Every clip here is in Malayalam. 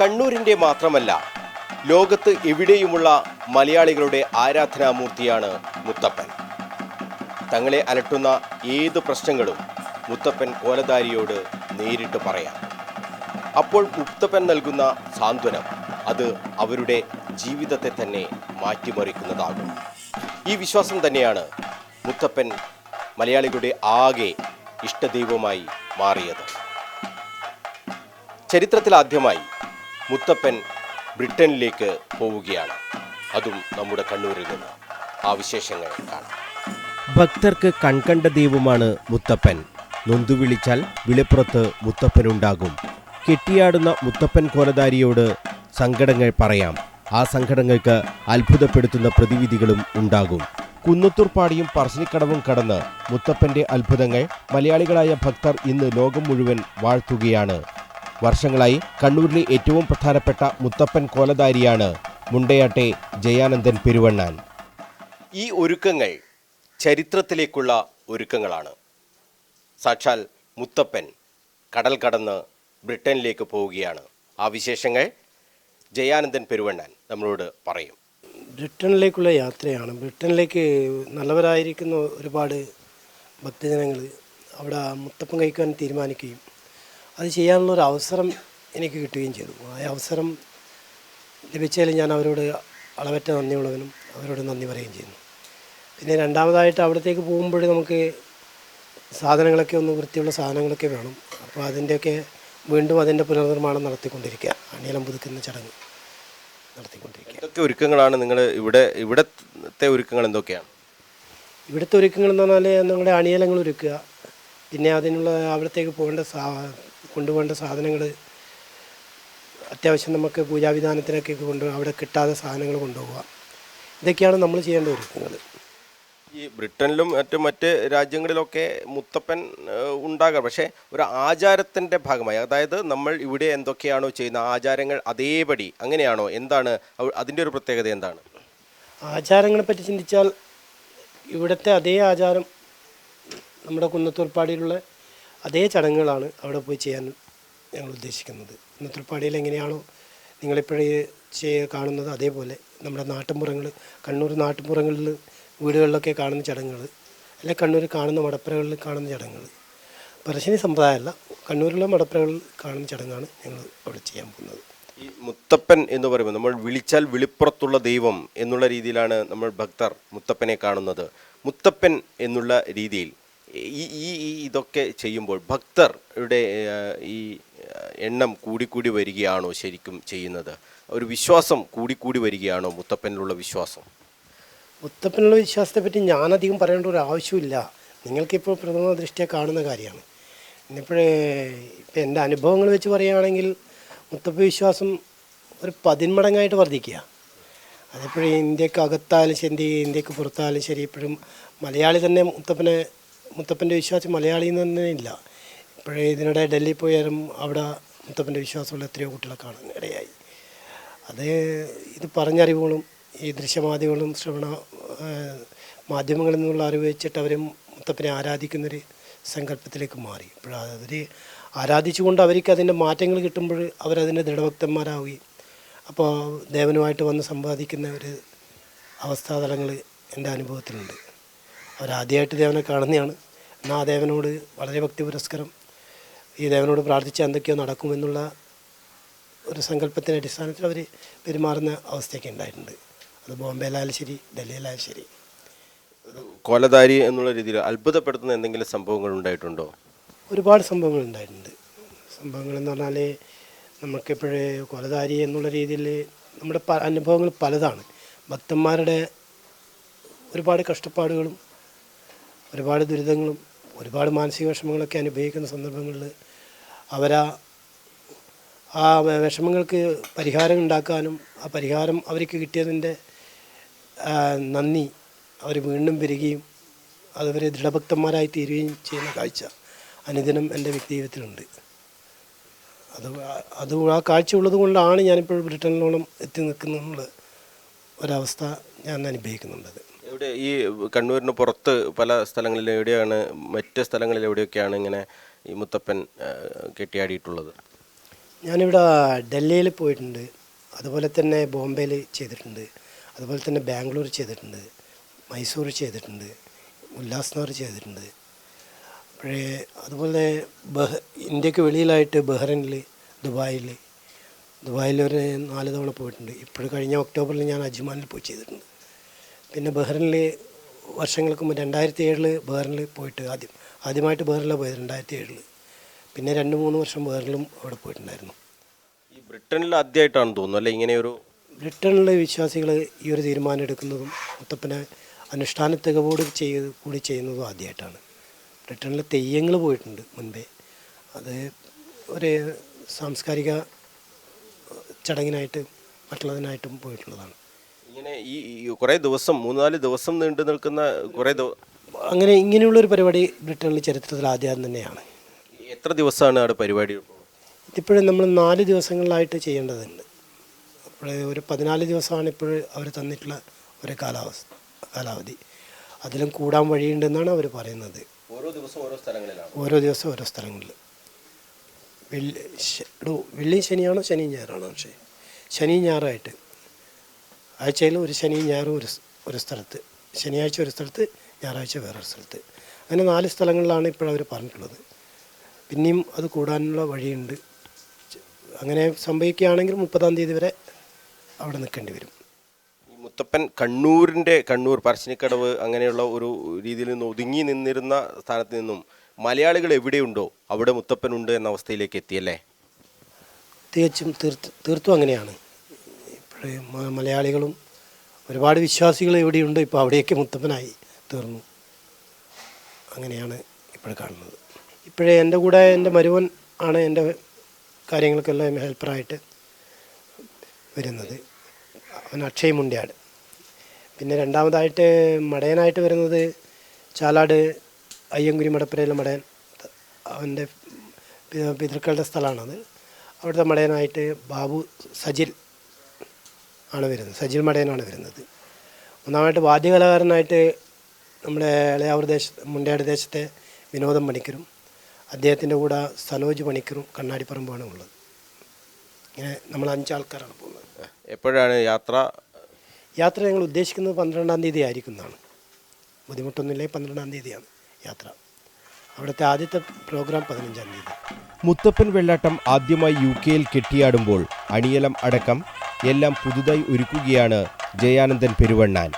കണ്ണൂരിന്റെ മാത്രമല്ല ലോകത്ത് എവിടെയുമുള്ള മലയാളികളുടെ ആരാധനാമൂർത്തിയാണ് മുത്തപ്പൻ. തങ്ങളെ അലട്ടുന്ന ഏത് പ്രശ്നങ്ങളും മുത്തപ്പൻ കോലധാരിയോട് നേരിട്ട് പറയാം. അപ്പോൾ മുത്തപ്പൻ നൽകുന്ന സാന്ത്വനം അത് അവരുടെ ജീവിതത്തെ തന്നെ മാറ്റിമറിക്കുന്നതാകും. ഈ വിശ്വാസം തന്നെയാണ് മുത്തപ്പൻ മലയാളികളുടെ ആകെ ഇഷ്ടദൈവമായി മാറിയത്. ചരിത്രത്തിലാദ്യമായി മുത്തപ്പൻ ബ്രിട്ടനിലേക്ക് പോവുകയാണ്. അതും നമ്മുടെ കണ്ണൂരിൽ നിന്ന്. ആ വിശേഷങ്ങൾ കാണാം. ഭക്തർക്ക് കൺകണ്ട ദൈവമാണ് മുത്തപ്പൻ. നൊന്തു വിളിച്ചാൽ വിളിപ്പുറത്ത് മുത്തപ്പനുണ്ടാകും. കെട്ടിയാടുന്ന മുത്തപ്പൻ കോലധാരിയോട് സങ്കടങ്ങൾ പറയാം. ആ സങ്കടങ്ങൾക്ക് അത്ഭുതപ്പെടുത്തുന്ന പ്രതിവിധികളും ഉണ്ടാകും. കുന്നത്തൂർപ്പാടിയും പറശ്ശിനിക്കടവും കടന്ന് മുത്തപ്പന്റെ അത്ഭുതങ്ങൾ മലയാളികളായ ഭക്തർ ഇന്ന് ലോകം മുഴുവൻ വാഴ്ത്തുകയാണ്. വർഷങ്ങളായി കണ്ണൂരിലെ ഏറ്റവും പ്രധാനപ്പെട്ട മുത്തപ്പൻ കോലധാരിയാണ് മുണ്ടയാട്ടെ ജയാനന്ദൻ പെരുവണ്ണാൻ. ഈ ഒരുക്കങ്ങൾ ചരിത്രത്തിലേക്കുള്ള ഒരുക്കങ്ങളാണ്. സാക്ഷാൽ മുത്തപ്പൻ കടൽ കടന്ന് ബ്രിട്ടനിലേക്ക് പോവുകയാണ്. ആ വിശേഷങ്ങൾ ജയാനന്ദൻ പെരുവണ്ണാൻ നമ്മളോട് പറയും. ബ്രിട്ടനിലേക്കുള്ള യാത്രയാണ്. ബ്രിട്ടനിലേക്ക് നല്ലവരായിരിക്കുന്ന ഒരുപാട് ഭക്തജനങ്ങൾ അവിടെ മുത്തപ്പൻ കഴിക്കാൻ തീരുമാനിക്കുകയും അത് ചെയ്യാനുള്ളൊരു അവസരം എനിക്ക് കിട്ടുകയും ചെയ്തു. ആ അവസരം ലഭിച്ചതിൽ ഞാൻ അവരോട് അളവറ്റ നന്ദിയുള്ളവനും അവരോട് നന്ദി പറയുകയും ചെയ്യുന്നു. പിന്നെ രണ്ടാമതായിട്ട് അവിടത്തേക്ക് പോകുമ്പോൾ നമുക്ക് സാധനങ്ങളൊക്കെ ഒന്ന് വൃത്തിയുള്ള സാധനങ്ങളൊക്കെ വേണം. അപ്പോൾ അതിന്റെയൊക്കെ വീണ്ടും അതിന്റെ പുനർനിർമ്മാണം നടത്തിക്കൊണ്ടിരിക്കുക. അണിയലം പുതുക്കുന്ന ചടങ്ങ് നടത്തിക്കൊണ്ടിരിക്കുക. എന്തൊക്കെ ഒരുക്കങ്ങളാണ് നിങ്ങൾ ഇവിടെ ഇവിടത്തെ ഒരുക്കങ്ങൾ എന്തൊക്കെയാണ്? ഇവിടുത്തെ ഒരുക്കങ്ങൾ എന്ന് പറഞ്ഞാൽ നമ്മുടെ അണിയലങ്ങൾ ഒരുക്കുക. പിന്നെ അതിനുള്ള അവിടത്തേക്ക് പോകേണ്ട സാ കൊണ്ടുപോകേണ്ട സാധനങ്ങൾ അത്യാവശ്യം നമുക്ക് പൂജാവിധാനത്തിനൊക്കെ കൊണ്ട് അവിടെ കിട്ടാതെ സാധനങ്ങൾ കൊണ്ടുപോകുക ഇതൊക്കെയാണ് നമ്മൾ ചെയ്യേണ്ട ഒരുക്കങ്ങൾ. ഈ ബ്രിട്ടനിലും മറ്റു മറ്റ് രാജ്യങ്ങളിലൊക്കെ മുത്തപ്പൻ ഉണ്ടാകാം. പക്ഷേ ഒരു ആചാരത്തിന്റെ ഭാഗമായി അതായത് നമ്മൾ ഇവിടെ എന്തൊക്കെയാണോ ചെയ്യുന്ന ആചാരങ്ങൾ അതേപടി അങ്ങനെയാണോ? എന്താണ്? അതിന്റെ ഒരു പ്രത്യേകത എന്താണ്? ആചാരങ്ങളെ പറ്റി ചിന്തിച്ചാൽ ഇവിടുത്തെ അതേ ആചാരം നമ്മുടെ കുന്നത്തൂർപ്പാടിയിലുള്ള അതേ ചടങ്ങുകളാണ് അവിടെ പോയി ചെയ്യാൻ ഞങ്ങൾ ഉദ്ദേശിക്കുന്നത്. കുന്നത്തൂർപ്പാടിയിൽ എങ്ങനെയാണോ നിങ്ങളിപ്പോഴേ കാണുന്നത് അതേപോലെ നമ്മുടെ നാട്ടിൻപുറങ്ങൾ കണ്ണൂർ നാട്ടിൻപുറങ്ങളിൽ വീടുകളിലൊക്കെ കാണുന്ന ചടങ്ങുകൾ അല്ലെ കണ്ണൂർ കാണുന്ന മടപ്പുരകളിൽ കാണുന്ന ചടങ്ങുകൾ. പറശ്ശിനി സമ്പ്രദായമല്ല കണ്ണൂരിലെ മടപ്പുരകളിൽ കാണുന്ന ചടങ്ങാണ് ഞങ്ങൾ അവിടെ ചെയ്യാൻ പോകുന്നത്. ഈ മുത്തപ്പൻ എന്ന് പറയുമ്പോൾ നമ്മൾ വിളിച്ചാൽ വിളിപ്പുറത്തുള്ള ദൈവം എന്നുള്ള രീതിയിലാണ് നമ്മൾ ഭക്തർ മുത്തപ്പനെ കാണുന്നത്. മുത്തപ്പൻ എന്നുള്ള രീതിയിൽ ഈ ഈ ഇതൊക്കെ ചെയ്യുമ്പോൾ ഭക്തരുടെ ഈ എണ്ണം കൂടിക്കൂടി വരികയാണോ ശരിക്കും ചെയ്യുന്നത്? ഒരു വിശ്വാസം കൂടിക്കൂടി വരികയാണോ മുത്തപ്പനിലുള്ള വിശ്വാസം? മുത്തപ്പനുള്ള വിശ്വാസത്തെപ്പറ്റി ഞാനധികം പറയേണ്ട ഒരു ആവശ്യമില്ല. നിങ്ങൾക്കിപ്പോൾ പ്രഥമ ദൃഷ്ടിയെ കാണുന്ന കാര്യമാണ്. ഇന്നിപ്പോഴേ ഇപ്പം എന്റെ അനുഭവങ്ങൾ വെച്ച് പറയുകയാണെങ്കിൽ മുത്തപ്പ വിശ്വാസം ഒരു പതിന്മടങ്ങായിട്ട് വർദ്ധിക്കുക. അതിപ്പോഴും ഇന്ത്യയ്ക്ക് അകത്തായാലും ശരി ഇന്ത്യയ്ക്ക് പുറത്തായാലും ശരി ഇപ്പോഴും മലയാളി തന്നെ മുത്തപ്പനെ മുത്തപ്പന്റെ വിശ്വാസി മലയാളി എന്ന് തന്നെ ഇല്ല. ഇപ്പോഴേ ഇതിനിടെ ഡൽഹി പോയാലും അവിടെ മുത്തപ്പന്റെ വിശ്വാസമുള്ള എത്രയോ കുട്ടികളെ കാണാൻ ഇടയായി. അത് ഇത് പറഞ്ഞറിവുകളും ഈ ദൃശ്യമാധ്യമങ്ങളും ശ്രവണ മാധ്യമങ്ങളിൽ നിന്നുള്ള അറിവ് വെച്ചിട്ട് അവർ മുത്തപ്പനെ ആരാധിക്കുന്നൊരു സങ്കല്പത്തിലേക്ക് മാറി. ഇപ്പോൾ അവർ ആരാധിച്ചുകൊണ്ട് അവർക്ക് അതിന്റെ മാറ്റങ്ങൾ കിട്ടുമ്പോൾ അവരതിന്റെ ദൃഢഭക്തന്മാരാവുകയും അപ്പോൾ ദേവനുമായിട്ട് വന്ന് സമ്പാദിക്കുന്ന ഒരു അവസ്ഥാതലങ്ങൾ എന്റെ അനുഭവത്തിലുണ്ട്. അവരാദ്യമായിട്ട് ദേവനെ കാണുന്നതാണ്. എന്നാൽ ആ ദേവനോട് വളരെ ഭക്തി പുരസ്കരം ഈ ദേവനോട് പ്രാർത്ഥിച്ച് എന്തൊക്കെയോ നടക്കുമെന്നുള്ള ഒരു സങ്കല്പത്തിന്റെ അടിസ്ഥാനത്തിൽ അവർ പെരുമാറുന്ന അവസ്ഥയൊക്കെ ഉണ്ടായിട്ടുണ്ട്. അത് ബോംബെയിലായാലും ശരി ഡൽഹിയിലായാലും ശരി. കോലധാരി എന്നുള്ള രീതിയിൽ അത്ഭുതപ്പെടുത്തുന്ന എന്തെങ്കിലും സംഭവങ്ങൾ ഉണ്ടായിട്ടുണ്ടോ? ഒരുപാട് സംഭവങ്ങൾ ഉണ്ടായിട്ടുണ്ട്. സംഭവങ്ങൾ എന്ന് പറഞ്ഞാൽ നമുക്കിപ്പോഴേ കൊലധാരി എന്നുള്ള രീതിയിൽ നമ്മുടെ പ അനുഭവങ്ങൾ പലതാണ്. ഭക്തന്മാരുടെ ഒരുപാട് കഷ്ടപ്പാടുകളും ഒരുപാട് ദുരിതങ്ങളും ഒരുപാട് മാനസിക വിഷമങ്ങളൊക്കെ അനുഭവിക്കുന്ന സന്ദർഭങ്ങളിൽ അവരാ ആ വിഷമങ്ങൾക്ക് പരിഹാരം ഉണ്ടാക്കാനും ആ പരിഹാരം അവർക്ക് കിട്ടിയതിന്റെ നന്ദി അവർ വീണ്ടും വരികയും അതവർ ദൃഢഭക്തന്മാരായി തീരുകയും ചെയ്യുന്ന കാഴ്ച അനുദിനം എന്റെ വ്യക്തി ജീവിതത്തിലുണ്ട് അത് അത് ആ കാഴ്ച ഉള്ളത് കൊണ്ടാണ് ഞാനിപ്പോൾ ബ്രിട്ടനിലോളം എത്തി നിൽക്കുന്ന ഒരവസ്ഥ ഞാൻ അനുഭവിക്കുന്നുണ്ടത് എവിടെ ഈ കണ്ണൂരിന് പുറത്ത് പല സ്ഥലങ്ങളിൽ എവിടെയാണ് മറ്റ് സ്ഥലങ്ങളിൽ എവിടെയൊക്കെയാണ് ഇങ്ങനെ ഈ മുത്തപ്പൻ കെട്ടിയാടിയിട്ടുള്ളത്? ഞാനിവിടെ ഡൽഹിയിൽ പോയിട്ടുണ്ട്. അതുപോലെ തന്നെ ബോംബെയിൽ ചെയ്തിട്ടുണ്ട്. അതുപോലെ തന്നെ ബാംഗ്ലൂർ ചെയ്തിട്ടുണ്ട്. മൈസൂർ ചെയ്തിട്ടുണ്ട്. ഉല്ലാസ്നഗർ ചെയ്തിട്ടുണ്ട്. അപ്പോഴേ അതുപോലെ ബഹ് ഇന്ത്യയ്ക്ക് വെളിയിലായിട്ട് ബഹ്റൈനിൽ ദുബായിൽ ദുബായിൽ ഒരു നാല് തവണ പോയിട്ടുണ്ട്. ഇപ്പോൾ കഴിഞ്ഞ ഒക്ടോബറിൽ ഞാൻ അജ്മാനിൽ പോയി ചെയ്തിട്ടുണ്ട്. പിന്നെ ബഹ്റിനിൽ വർഷങ്ങൾക്ക് മുമ്പ് രണ്ടായിരത്തി ഏഴിൽ ബഹ്റിനിൽ പോയിട്ട് ആദ്യം ആദ്യമായിട്ട് ബഹ്റിനിലാണ് പോയത് രണ്ടായിരത്തി ഏഴിൽ പിന്നെ രണ്ട് മൂന്ന് വർഷം ബഹ്റിലും അവിടെ പോയിട്ടുണ്ടായിരുന്നു. ഈ ബ്രിട്ടനിൽ ആദ്യമായിട്ടാണ് തോന്നുന്നു അല്ലെ? ഇങ്ങനെ ഒരു ബ്രിട്ടനിലെ വിശ്വാസികൾ ഈ ഒരു തീരുമാനം എടുക്കുന്നതും മുത്തപ്പനെ അനുഷ്ഠാന തികവോട് ചെയ്ത് കൂടി ചെയ്യുന്നതും ആദ്യമായിട്ടാണ് ബ്രിട്ടനിലെ തെയ്യങ്ങൾ പോയിട്ടുണ്ട് മുൻപേ. അത് ഒരു സാംസ്കാരിക ചടങ്ങിനായിട്ട് മറ്റുള്ളതിനായിട്ടും പോയിട്ടുള്ളതാണ്. ഇങ്ങനെ ഈ കുറെ ദിവസം മൂന്നാൽ ദിവസം നീണ്ടു നിൽക്കുന്ന കുറേ അങ്ങനെ ഇങ്ങനെയുള്ള ഒരു പരിപാടി ബ്രിട്ടനിൽ ചരിത്രത്തിൽ ആദ്യം തന്നെയാണ്. എത്ര ദിവസമാണ് അവിടെ പരിപാടി ഇതിപ്പോഴും നമ്മൾ നാല് ദിവസങ്ങളിലായിട്ട് ചെയ്യേണ്ടതുണ്ട്. അപ്പോൾ ഒരു പതിനാല് ദിവസമാണ് ഇപ്പോൾ അവർ തന്നിട്ടുള്ള ഒരു കാലാവസ്ഥ കാലാവധി. അതിലും കൂടാൻ വഴിയുണ്ടെന്നാണ് അവർ പറയുന്നത്. ഓരോ ദിവസം ഓരോ സ്ഥലങ്ങളിലാണ്. ഓരോ ദിവസം ഓരോ സ്ഥലങ്ങളിൽ. വെള്ളി വെള്ളി ശനിയാണോ? ശനി ഞായറാണോ? പക്ഷേ ശനി ഞായറായിട്ട് ആഴ്ചയിൽ ഒരു ശനി ഞായറും ഒരു ഒരു സ്ഥലത്ത്. ശനിയാഴ്ച ഒരു സ്ഥലത്ത് ഞായറാഴ്ച വേറൊരു സ്ഥലത്ത്. അങ്ങനെ നാല് സ്ഥലങ്ങളിലാണ് ഇപ്പോഴവർ പറഞ്ഞിട്ടുള്ളത്. പിന്നെയും അത് കൂടാനുള്ള വഴിയുണ്ട്. അങ്ങനെ സംഭവിക്കുകയാണെങ്കിൽ മുപ്പതാം തീയതി വരെ അവിടെ നിൽക്കേണ്ടി വരും. മുത്തപ്പൻ കണ്ണൂരിന്റെ കണ്ണൂർ പറശ്ശിനിക്കടവ് അങ്ങനെയുള്ള ഒരു രീതിയിൽ നിന്ന് ഒതുങ്ങി നിന്നിരുന്ന സ്ഥാനത്ത് നിന്നും മലയാളികൾ എവിടെയുണ്ടോ അവിടെ മുത്തപ്പൻ ഉണ്ട് എന്ന അവസ്ഥയിലേക്ക് എത്തിയല്ലേ? തികച്ചും തീർത്ത് അങ്ങനെയാണ്. മലയാളികളും ഒരുപാട് വിശ്വാസികൾ എവിടെയുണ്ട് ഇപ്പോൾ അവിടെയൊക്കെ മുത്തപ്പനായി തീർന്നു. അങ്ങനെയാണ് ഇപ്പോൾ കാണുന്നത്. ഇപ്പോഴേ എന്റെ കൂടെ എന്റെ മരുവൻ ആണ് എന്റെ കാര്യങ്ങൾക്കെല്ലാം ഹെൽപ്പറായിട്ട് വരുന്നത്. അവൻ അക്ഷയ് മുണ്ടിയാട്. പിന്നെ രണ്ടാമതായിട്ട് മടയനായിട്ട് വരുന്നത് ചാലാട് അയ്യങ്കുരി മടപ്പുരയിലെ മടയൻ. അവന്റെ പിതൃക്കളുടെ സ്ഥലമാണത്. അവിടുത്തെ മടയനായിട്ട് ബാബു സജിൽ ആണ് വരുന്നത്. സജിൽ മടയനാണ് വരുന്നത്. ഒന്നാമതായിട്ട് വാദ്യകലാകാരനായിട്ട് നമ്മുടെ ഇളയാവൂർ ദേശ മുണ്ടയാട് ദേശത്തെ വിനോദം പണിക്കരും. അദ്ദേഹത്തിന്റെ കൂടെ സനോജ് പണിക്കറും കണ്ണാടിപ്പറമ്പാണ് ഉള്ളത്. ഇങ്ങനെ നമ്മൾ അഞ്ചാൾക്കാരാണ് പോകുന്നത്. എപ്പോഴാണ് യാത്ര? യാത്ര ഞങ്ങൾ ഉദ്ദേശിക്കുന്നത് പന്ത്രണ്ടാം തീയതി ആയിരിക്കുന്നതാണ് ബുദ്ധിമുട്ടൊന്നുമില്ലേ പന്ത്രണ്ടാം തീയതിയാണ് യാത്ര. അവിടുത്തെ ആദ്യത്തെ പ്രോഗ്രാം പതിനഞ്ചാം തീയതി. മുത്തപ്പൻ വെള്ളാട്ടം ആദ്യമായി യു കെയിൽ കെട്ടിയാടുമ്പോൾ അണിയലം അടക്കം എല്ലാം പുതുതായി ഒരുക്കുകയാണ് ജയാനന്ദൻ പെരുവണ്ണാൻ.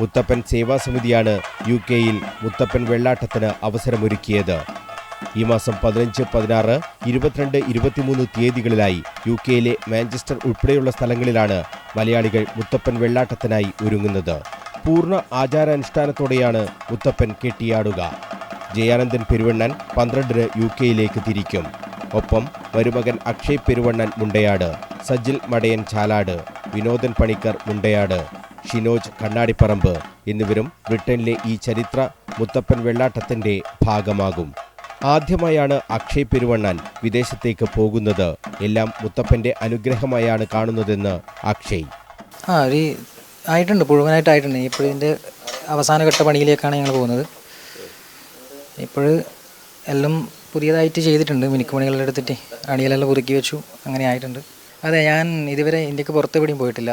മുത്തപ്പൻ സേവാ സമിതിയാണ് യു കെയിൽ മുത്തപ്പൻ വെള്ളാട്ടത്തിന് അവസരമൊരുക്കിയത്. ഈ മാസം പതിനഞ്ച് പതിനാറ് ഇരുപത്തിരണ്ട് ഇരുപത്തിമൂന്ന് തീയതികളിലായി യു കെയിലെ മാഞ്ചസ്റ്റർ ഉൾപ്പെടെയുള്ള സ്ഥലങ്ങളിലാണ് മലയാളികൾ മുത്തപ്പൻ വെള്ളാട്ടത്തിനായി ഒരുങ്ങുന്നത്. പൂർണ ആചാരാനുഷ്ഠാനത്തോടെയാണ് മുത്തപ്പൻ കെട്ടിയാടുക. ജയാനന്ദൻ പെരുവണ്ണൻ പന്ത്രണ്ടിന് യു കെയിലേക്ക് തിരിക്കും. ഒപ്പം മരുമകൻ അക്ഷയ് പെരുവണ്ണൻ മുണ്ടയാട്. സജിൽ മടയൻ ചാലാട് വിനോദൻ പണിക്കർ മുണ്ടയാട് ഷിനോജ് കണ്ണാടിപ്പറമ്പ് എന്നിവരും ബ്രിട്ടനിലെ ഈ ചരിത്ര മുത്തപ്പൻ വെള്ളാട്ടത്തിന്റെ ഭാഗമാകും. ആദ്യമായാണ് അക്ഷയ് പെരുവണ്ണാൻ വിദേശത്തേക്ക് പോകുന്നത്. എല്ലാം മുത്തപ്പന്റെ അനുഗ്രഹമായാണ് കാണുന്നതെന്ന് അക്ഷയ്. ആ ഒരു ആയിട്ടുണ്ട് മുഴുവനായിട്ട് ആയിട്ടുണ്ട്. ഇപ്പോൾ ഇതിന്റെ അവസാനഘട്ട പണിയിലേക്കാണ് ഞങ്ങൾ പോകുന്നത്. ഇപ്പോൾ എല്ലാം പുതിയതായിട്ട് ചെയ്തിട്ടുണ്ട്. മിനുക്കുപണികളെല്ലാം പണികളെടുത്തിട്ട് അണികളെല്ലാം പുതുക്കി വെച്ചു. അങ്ങനെ ആയിട്ടുണ്ട്. അതെ ഞാൻ ഇതുവരെ ഇന്ത്യയ്ക്ക് പുറത്ത് എവിടെയും പോയിട്ടില്ല.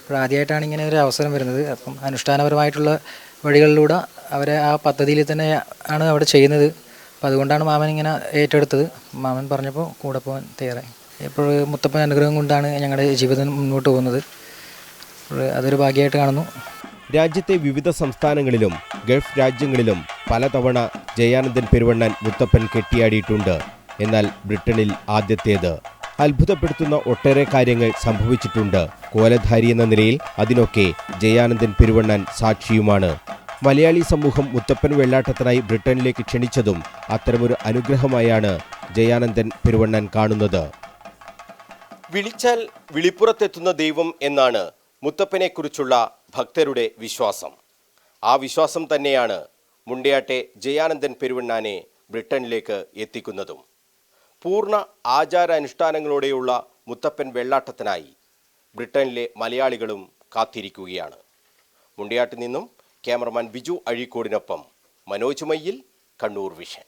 അപ്പോൾ ആദ്യമായിട്ടാണ് ഇങ്ങനെ ഒരു അവസരം വരുന്നത്. അപ്പം അനുഷ്ഠാനപരമായിട്ടുള്ള വഴികളിലൂടെ അവരെ ആ പദ്ധതിയിൽ തന്നെ ആണ് അവിടെ ചെയ്യുന്നത്. അപ്പോൾ അതുകൊണ്ടാണ് മാമൻ ഇങ്ങനെ ഏറ്റെടുത്തത്. മാമൻ പറഞ്ഞപ്പോൾ കൂടെ പോകാൻ തയ്യാറായി. ഇപ്പോൾ മുത്തപ്പൻ അനുഗ്രഹം കൊണ്ടാണ് ഞങ്ങളുടെ ജീവിതം മുന്നോട്ട് പോകുന്നത്. അതൊരു ഭാഗ്യമായിട്ട് കാണുന്നു. രാജ്യത്തെ വിവിധ സംസ്ഥാനങ്ങളിലും ഗൾഫ് രാജ്യങ്ങളിലും പലതവണ ജയാനന്ദൻ പെരുവണ്ണൻ മുത്തപ്പൻ കെട്ടിയാടിയിട്ടുണ്ട്. എന്നാൽ ബ്രിട്ടനിൽ ആദ്യത്തേത്. അത്ഭുതപ്പെടുത്തുന്ന ഒട്ടേറെ കാര്യങ്ങൾ സംഭവിച്ചിട്ടുണ്ട്. കോലധാരി എന്ന നിലയിൽ അതിനൊക്കെ ജയാനന്ദൻ പെരുവണ്ണൻ സാക്ഷിയുമാണ്. മലയാളി സമൂഹം മുത്തപ്പൻ വെള്ളാട്ടത്തിനായി ബ്രിട്ടനിലേക്ക് ക്ഷണിച്ചതും അത്തരമൊരു അനുഗ്രഹമായാണ് ജയാനന്ദൻ പെരുവണ്ണൻ കാണുന്നത്. വിളിച്ചാൽ വിളിപ്പുറത്തെത്തുന്ന ദൈവം എന്നാണ് മുത്തപ്പനെക്കുറിച്ചുള്ള ഭക്തരുടെ വിശ്വാസം. ആ വിശ്വാസം തന്നെയാണ് മുണ്ടയാട്ടെ ജയാനന്ദൻ പെരുവണ്ണാനെ ബ്രിട്ടനിലേക്ക് എത്തിക്കുന്നതും. പൂർണ ആചാരാനുഷ്ഠാനങ്ങളോടെയുള്ള മുത്തപ്പൻ വെള്ളാട്ടത്തിനായി ബ്രിട്ടനിലെ മലയാളികളും കാത്തിരിക്കുകയാണ്. മുണ്ടിയാട്ടിൽ നിന്നും ക്യാമറമാൻ ബിജു അഴീക്കോടിനൊപ്പം മനോജ് മയ്യിൽ കണ്ണൂർ വിഷൻ.